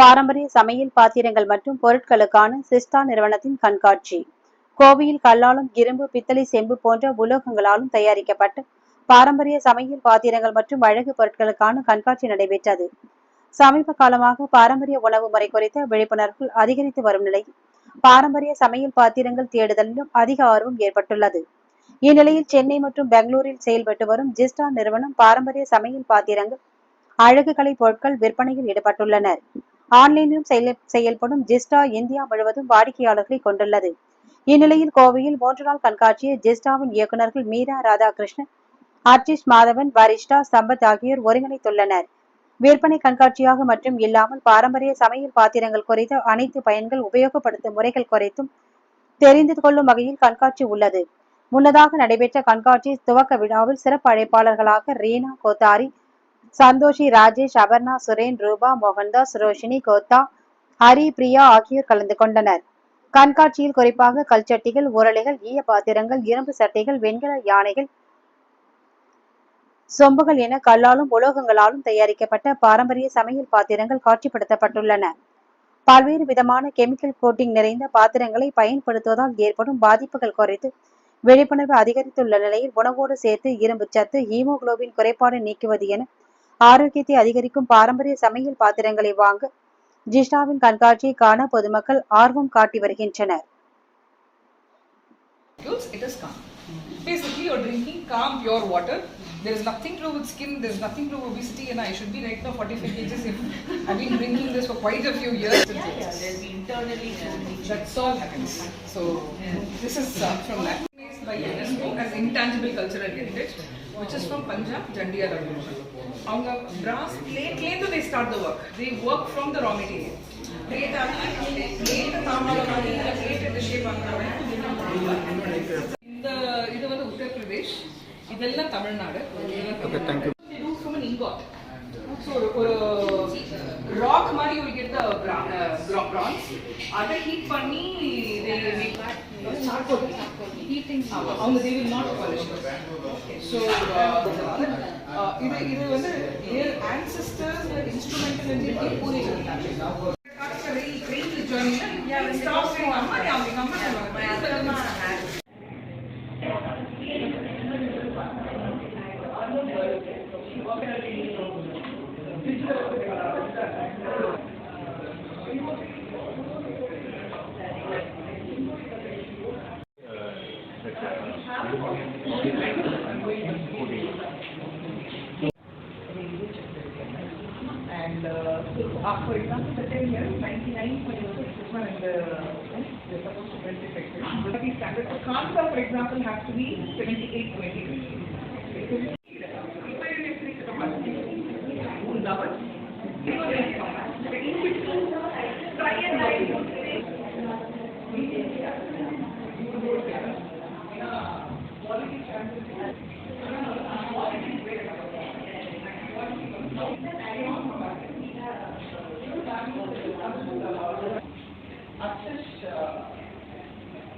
பாரம்பரிய சமையல் பாத்திரங்கள் மற்றும் பொருட்களுக்கான சிஸ்டா நிறுவனத்தின் கண்காட்சி. கோவையில் கல்லாலும் இரும்பு பித்தளை செம்பு போன்ற உலோகங்களாலும் தயாரிக்கப்பட்ட பாரம்பரிய சமையல் பாத்திரங்கள் மற்றும் அழகு பொருட்களுக்கான கண்காட்சி நடைபெற்றது. சமீப காலமாக பாரம்பரிய உணவு முறை குறித்த விழிப்புணர்வு அதிகரித்து வரும் நிலையில் பாரம்பரிய சமையல் பாத்திரங்கள் தேடுதலிலும் அதிக ஆர்வம் ஏற்பட்டுள்ளது. இந்நிலையில் சென்னை மற்றும் பெங்களூரில் செயல்பட்டு வரும் ஜிஸ்டா நிறுவனம் பாரம்பரிய சமையல் பாத்திரங்கள் அழகுக்கலை பொருட்கள் விற்பனையில் ஈடுபட்டுள்ளனர். ஆன்லைனிலும் செயல்படும் ஜிஸ்டா இந்தியா முழுவதும் வாடிக்கையாளர்களை கொண்டுள்ளது. இந்நிலையில் கோவையில் மூன்று நாள் கண்காட்சியை ஜிஸ்டாவின் இயக்குநர்கள் மீரா ராதாகிருஷ்ணன் அர்ஜிஷ் மாதவன் வரிஷ்டா சம்பத் ஆகியோர் ஒருங்கிணைத்துள்ளனர். விற்பனை கண்காட்சியாக மட்டும் இல்லாமல் பாரம்பரிய சமையல் பாத்திரங்கள் குறித்த அனைத்து பயன்கள் உபயோகப்படுத்தும் முறைகள் குறித்தும் தெரிந்து கொள்ளும் வகையில் கண்காட்சி உள்ளது. முன்னதாக நடைபெற்ற கண்காட்சி துவக்க விழாவில் சிறப்பு அழைப்பாளர்களாக ரீனா கோத்தாரி சந்தோஷி ராஜேஷ் அபர்ணா சுரேன் ரூபா மோகன்தாஸ் ரோஷினி கோத்தா ஹரி பிரியா ஆகியோர் கலந்து கொண்டனர். கண்காட்சியில் குறிப்பாக கல்ச்சட்டிகள் உரளிகள் ஈய பாத்திரங்கள் இரும்பு சட்டைகள் வெண்கல யானைகள் சொம்புகள் என கல்லாலும் உலோகங்களாலும் தயாரிக்கப்பட்ட பாரம்பரிய சமையல் பாத்திரங்கள் காட்சிப்படுத்தப்பட்டுள்ளன. பல்வேறு விதமான கெமிக்கல் கோட்டிங் நிறைந்த பாத்திரங்களை பயன்படுத்துவதால் ஏற்படும் பாதிப்புகள் குறித்து விழிப்புணர்வு அதிகரித்துள்ள நிலையில் உணவோடு சேர்த்து இரும்பு சத்து ஹீமோகுளோபின் குறைபாடு நீக்குவது என ஆரோக்கியத்தை அதிகரிக்கும் பாரம்பரிய சமையல் பாத்திரங்களை வாங்க ஜிஷ்டாவின் கண்காட்சியை காண பொதுமக்கள் ஆர்வம் காட்டி வருகின்றனர். Basically, you're drinking calm, pure water. There is nothing to do with skin, there is nothing to do with obesity, and I should be right now 45 kgs if I've been drinking this for quite a few years. There's internally That's all happens. So, this is uh, from that. By UNESCO as intangible cultural heritage, which is from Punjab, Jandia Revolution. அவங்க brass plate they start the work. They work from the raw material. Plate இந்த இது வந்து உத்தரப்பிரதேஷ் இதெல்லாம் Tamil Nadu an ingot. So ஒரு ஒரு Heating ஆமா, அவங்க they will not polish it. So uh, இது இது வந்து their ancestors were instrumental in for example, 10 years, 99 for your one and the, eh, they're supposed to print effective. But the standard for Kansa, for example, has to be 78, 20.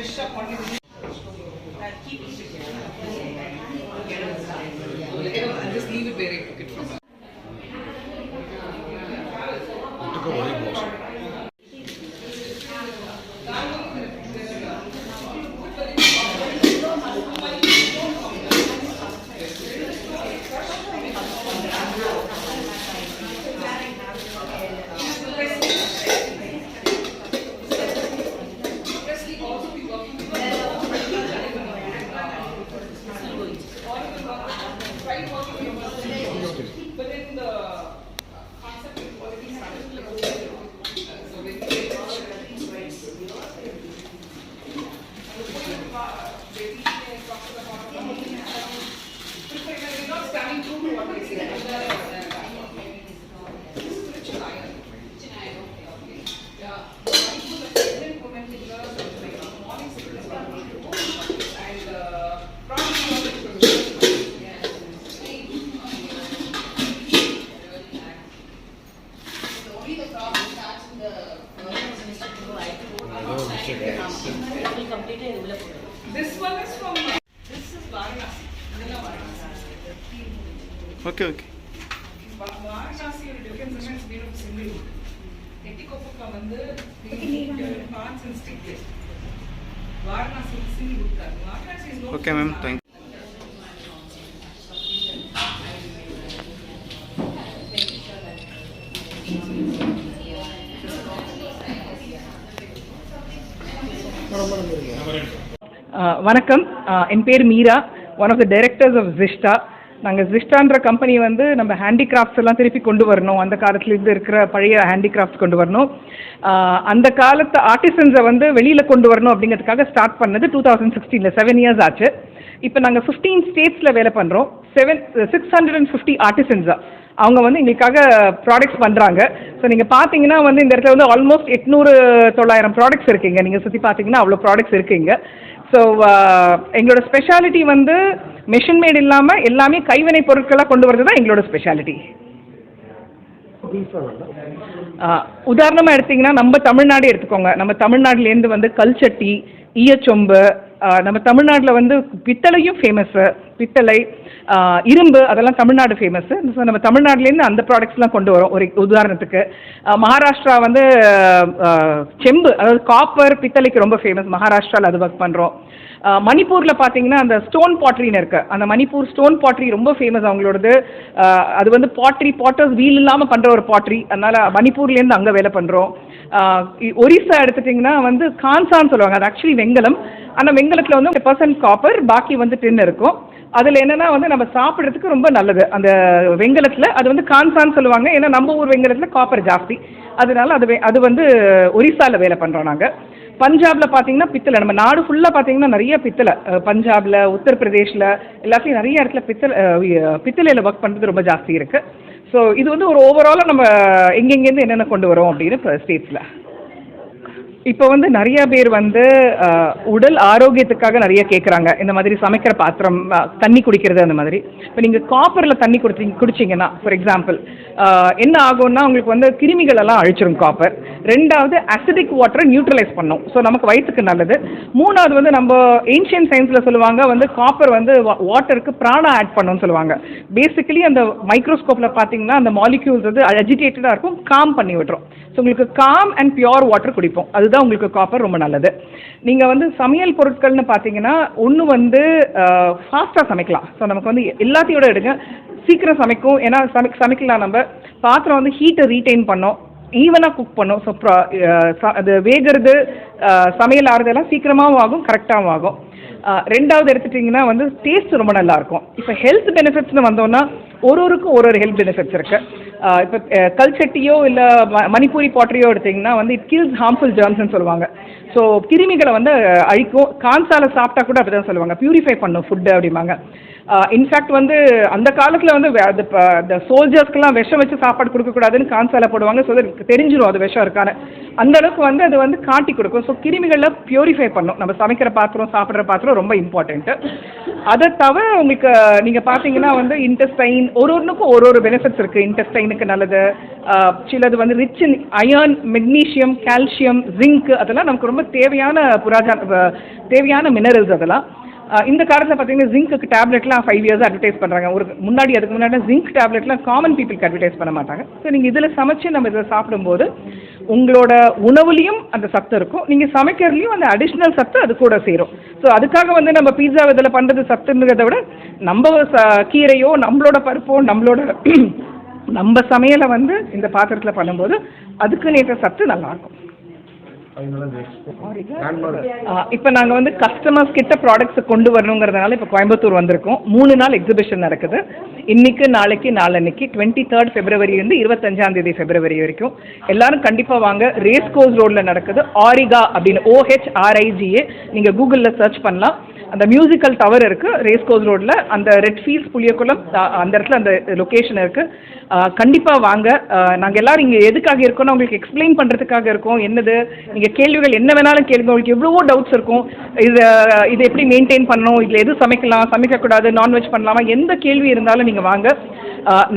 ஸ்பெஷலாக பண்ணி it's made of single எட்டிகோப்புக்கா வந்து parts and stick Varanasi single உட்கார் Varanasi is okay ma'am thank வணக்கம். என் பேர் Meera. One of the directors of Jishta நாங்கள் ஜிஸ்டான்ற கம்பெனி வந்து நம்ம ஹேண்டிகிராஃப்ட்ஸ் எல்லாம் திருப்பி கொண்டு வரணும். அந்த காலத்துலேருந்து இருக்கிற பழைய ஹேண்டிகிராஃப்ட்ஸ் கொண்டு வரணும். அந்த காலத்து ஆர்டிசன்ஸை வந்து வெளியில் கொண்டு வரணும் அப்படிங்கிறதுக்காக ஸ்டார்ட் பண்ணது டூ தௌசண்ட் சிக்ஸ்டீனில் செவன் இயர்ஸ் ஆச்சு. இப்போ நாங்கள் ஃபிஃப்டீன் ஸ்டேட்ஸில் வேலை பண்ணுறோம் seven six hundred and fifty ஆர்டிசன்ஸாக அவங்க வந்து எங்களுக்காக ப்ராடக்ட்ஸ் பண்ணுறாங்க ஸோ நீங்கள் பார்த்தீங்கன்னா வந்து இந்த இடத்துல வந்து ஆல்மோஸ்ட் எட்நூறு தொள்ளாயிரம் ப்ராடக்ட்ஸ் இருக்குங்க நீங்கள் சுற்றி பார்த்தீங்கன்னா அவ்வளோ ப்ராடக்ட்ஸ் இருக்குங்க ஸோ எங்களோட ஸ்பெஷாலிட்டி வந்து மிஷின் மேட் இல்லாமல் எல்லாமே கைவினை பொருட்களாக கொண்டு வரது தான் எங்களோட ஸ்பெஷாலிட்டி உதாரணமாக எடுத்தீங்கன்னா நம்ம தமிழ்நாடு எடுத்துக்கோங்க. நம்ம தமிழ்நாட்டிலேருந்து வந்து கல்சட்டி ஈயச்சொம்பு நம்ம தமிழ்நாட்டில் வந்து பித்தளையும் ஃபேமஸ்ஸு பித்தளை இரும்பு அதெல்லாம் தமிழ்நாடு ஃபேமஸ்ஸு ஸோ நம்ம தமிழ்நாட்டிலேருந்து அந்த ப்ராடக்ட்ஸ்லாம் கொண்டு வரோம். ஒரு உதாரணத்துக்கு மகாராஷ்டிரா வந்து செம்பு அதாவது காப்பர் பித்தளைக்கு ரொம்ப ஃபேமஸ் மகாராஷ்டிராவில் அது ஒர்க் பண்ணுறோம் மணிப்பூரில் பார்த்தீங்கன்னா அந்த ஸ்டோன் பாட்ரின்னு இருக்கு. அந்த மணிப்பூர் ஸ்டோன் பாட்ரி ரொம்ப ஃபேமஸ் அவங்களோடது அது வந்து பாட்ரி பாட்டர்ஸ் வீல் இல்லாமல் பண்ணுற ஒரு பாட்ரி அதனால மணிப்பூர்லேருந்து அங்கே வேலை பண்ணுறோம் ஒரிசா எடுத்துட்டிங்கன்னா வந்து கான்சான்னு சொல்லுவாங்க. அது ஆக்சுவலி வெங்கலம். ஆனால் வெங்கலத்தில் வந்து பர்சன்ட் காப்பர் பாக்கி வந்து டின் இருக்கும். அதில் என்னன்னா வந்து நம்ம சாப்பிட்றதுக்கு ரொம்ப நல்லது. அந்த வெங்கலத்தில் அது வந்து கான்சான்னு சொல்லுவாங்க. ஏன்னா நம்ம ஊர் வெங்கலத்தில் காப்பர் ஜாஸ்தி. அதனால அது வே- அது வந்து ஒரிசாவில் வேலை பண்ணுறோம் நாங்கள் பஞ்சாபில் பார்த்தீங்கன்னா பித்தளை. நம்ம நாடு ஃபுல்லாக பார்த்தீங்கன்னா நிறைய பித்தளை. அஹ் பஞ்சாபில் உத்தரப்பிரதேஷில் எல்லாத்தையும் நிறைய இடத்துல பித்தளை பித்தளையில் ஒர்க் பண்ணுறது ரொம்ப ஜாஸ்தி இருக்குது ஸோ இது வந்து ஒரு ஓவராலாக நம்ம எங்கெங்கேருந்து என்னென்ன கொண்டு வரோம் அப்படின்னு இப்போ ஸ்டேட்ஸில் இப்போ வந்து நிறைய பேர் வந்து உடல் ஆரோக்கியத்துக்காக நிறைய கேட்குறாங்க இந்த மாதிரி சமைக்கிற பாத்திரம் தண்ணி குடிக்கிறது அந்த மாதிரி. இப்போ நீங்கள் காப்பரில் தண்ணி குடிச்சிங்க குடிச்சிங்கன்னா ஃபார் எக்ஸாம்பிள் என்ன ஆகும்னா உங்களுக்கு வந்து கிருமிகள் எல்லாம் அழிச்சிரும் காப்பர் ரெண்டாவது அசிடிக் வாட்டரை நியூட்ரலைஸ் பண்ணும். ஸோ நமக்கு வயிற்றுக்கு நல்லது. மூணாவது வந்து நம்ம ஏன்ஷியன் சயின்ஸில் சொல்லுவாங்க வந்து காப்பர் வந்து வாட்டருக்கு பிராணம் ஆட் பண்ணும்னு சொல்லுவாங்க. பேசிக்கலி அந்த மைக்ரோஸ்கோப்பில் பார்த்தீங்கன்னா அந்த மாலிக்யூல்ஸ் வந்து அஜிடேட்டடாக இருக்கும் காம் பண்ணி விட்டுரும். ஸோ உங்களுக்கு காம் அண்ட் பியோர் வாட்டர் குடிப்போம். அதுதான் உங்களுக்கு காப்பர் ரொம்ப நல்லது. நீங்கள் வந்து சமையல் பொருட்கள்னு பார்த்தீங்கன்னா ஒன்று வந்து ஃபாஸ்ட்டாக சமைக்கலாம். ஸோ நமக்கு வந்து எல்லாத்தையோட எடுங்க. சீக்கிரம் சமைக்கும். ஏன்னா சமை சமைக்கலாம் நம்ம. பாத்திரம் வந்து ஹீட்டை ரீட்டைன் பண்ணோம். ஈவனாக குக் பண்ணும். ஸோ அது வேகிறது சமையல் ஆகிறதெல்லாம் சீக்கிரமாகவும் ஆகும் கரெக்டாகவும் ஆகும். ரெண்டாவது எடுத்துட்டிங்கன்னா வந்து டேஸ்ட் ரொம்ப நல்லாயிருக்கும் இப்போ ஹெல்த் பெனிஃபிட்ஸ்னு வந்தோன்னா ஒரு ஒருக்கும் ஒரு ஒரு ஹெல்த் பெனிஃபிட்ஸ் இருக்குது இப்போ அஹ், கல்சட்டியோ இல்லை மணிப்பூரி பாட்டரியோ எடுத்திங்கன்னா வந்து இட் கில்ஸ் ஹார்ம்ஃபுல் ஜெர்ம்ஸ்னு சொல்லுவாங்க. ஸோ கிருமிகளை வந்து அழிக்கும். கான்சால சாப்பிட்டா கூட அப்படி தான் சொல்லுவாங்க. பியூரிஃபை பண்ணும் ஃபுட்டு அப்படிம்பாங்க. இன்ஃபேக்ட் வந்து அந்த காலத்தில் வந்து அது இந்த அந்த சோல்ஜர்ஸ்க்கெல்லாம் விஷம் வச்சு சாப்பாடு கொடுக்கக்கூடாதுன்னு கான்சால போடுவாங்க. ஸோ தெரிஞ்சிரும் அது விஷம் இருக்கான்னு. அந்த அளவுக்கு வந்து அது வந்து காட்டி கொடுக்கும். ஸோ கிருமிகளில் பியூரிஃபை பண்ணும். நம்ம சமைக்கிற பாத்திரம் சாப்பிட்ற பாத்திரம் ரொம்ப இம்பார்ட்டண்ட்டு அதை தவிர உங்களுக்கு நீங்கள் பார்த்தீங்கன்னா வந்து இன்டெஸ்டைன் ஒரு ஒன்றுக்கும் ஒரு ஒரு பெனிஃபிட்ஸ் இருக்குது இன்டெஸ்டைன் பிரெயினுக்கு நல்லது. சிலது வந்து rich in iron magnesium calcium zinc அதெல்லாம் நமக்கு ரொம்ப தேவையான புராஜா தேவையான மினரல்ஸ் அதெல்லாம். இந்த காலத்தில் பார்த்தீங்கன்னா ஜிங்க்கு டேப்லெட்லாம் ஃபைவ் இயர்ஸ் அட்வர்டைஸ் பண்ணுறாங்க ஒரு முன்னாடி அதுக்கு முன்னாடி ஜிங்க் டேப்லெட்லாம் காமன் பீப்புளுக்கு அட்வர்டைஸ் பண்ண மாட்டாங்க. ஸோ நீங்கள் இதில் சமைச்சு நம்ம இதில் சாப்பிடும்போது உங்களோட உணவுலையும் அந்த சத்து இருக்கும். நீங்கள் சமைக்கிறதுலையும் அந்த அடிஷ்னல் சத்து அது கூட சேரும். ஸோ அதுக்காக வந்து நம்ம பீஸா இதில் பண்ணுறது சத்துங்கிறத விட நம்ம ச கீரையோ நம்மளோட பருப்போ நம்மளோட நம்ம சமையலை வந்து இந்த பாத்திரத்தில் பண்ணும்போது அதுக்கு நேற்ற சத்து நல்லாயிருக்கும். இப்போ நாங்கள் வந்து கஸ்டமர்ஸ் கிட்ட ப்ராடக்ட்ஸை கொண்டு வரணுங்கிறதுனால இப்போ கோயம்புத்தூர் வந்திருக்கோம். மூணு நாள் எக்ஸிபிஷன் நடக்குது. இன்னைக்கு நாளைக்கு நாளன்னைக்கு டுவெண்ட்டி தேர்ட் ஃபெப்ரவரிலேருந்து இருபத்தஞ்சாம் தேதி ஃபெப்ரவரி வரைக்கும். எல்லாரும் கண்டிப்பாக வாங்க. ரேஸ் கோர்ஸ் ரோடில் நடக்குது. ஆரிகா அப்படின்னு ஓஹெச்ஆர்ஐஜிஏ நீங்கள் கூகுளில் சர்ச் பண்ணலாம். அந்த மியூசிக்கல் டவர் இருக்கு ரேஸ் கோஸ் ரோட்ல அந்த ரெட் ஃபீல்ஸ் புளியக்குளம் அந்த இடத்துல அந்த லொகேஷன் இருக்கு. கண்டிப்பாக கண்டிப்பா வாங்க. நாங்கள் நாங்க எல்லாரும் இங்க எதுக்காக இருக்கோம்னா உங்களுக்கு எக்ஸ்பிளைன் பண்றதுக்காக இருக்கோம். என்னது? நீங்க கேள்விகள் என்ன வேணாலும் கேளுங்க. உங்களுக்கு எவ்வளவோ டவுட்ஸ் இருக்கும். இது இது எப்படி மெயின்டைன் பண்ணணும்? இதுல எது சமைக்கலாம்? சமைக்கக்கூடாது? நான்வெஜ் பண்ணலாமா? எந்த கேள்வி இருந்தாலும் நீங்க வாங்க.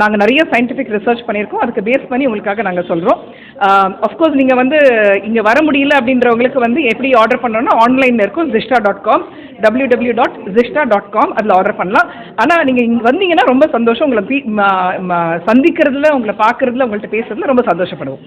நாங்கள் நாங்க நிறைய சயின்டிஃபிக் ரிசர்ச் பண்ணியிருக்கோம். அதுக்கு பேஸ் பண்ணி உங்களுக்காக நாங்க சொல்றோம். அஃப்கோர்ஸ் நீங்க வந்து இங்க வர முடியல அப்படின்றவங்களுக்கு வந்து எப்படி ஆர்டர் பண்ணணும்னா ஆன்லைனில் இருக்கும் Jishta dot com W W dot Jishta dot com அதில் ஆர்டர் பண்ணலாம். ஆனால் நீங்கள் இங்கே வந்தீங்கன்னா ரொம்ப சந்தோஷம். உங்களை சந்திக்கிறதுல உங்களை பார்க்குறதுல உங்கள்கிட்ட பேசுறதுல ரொம்ப சந்தோஷப்படுவோம்.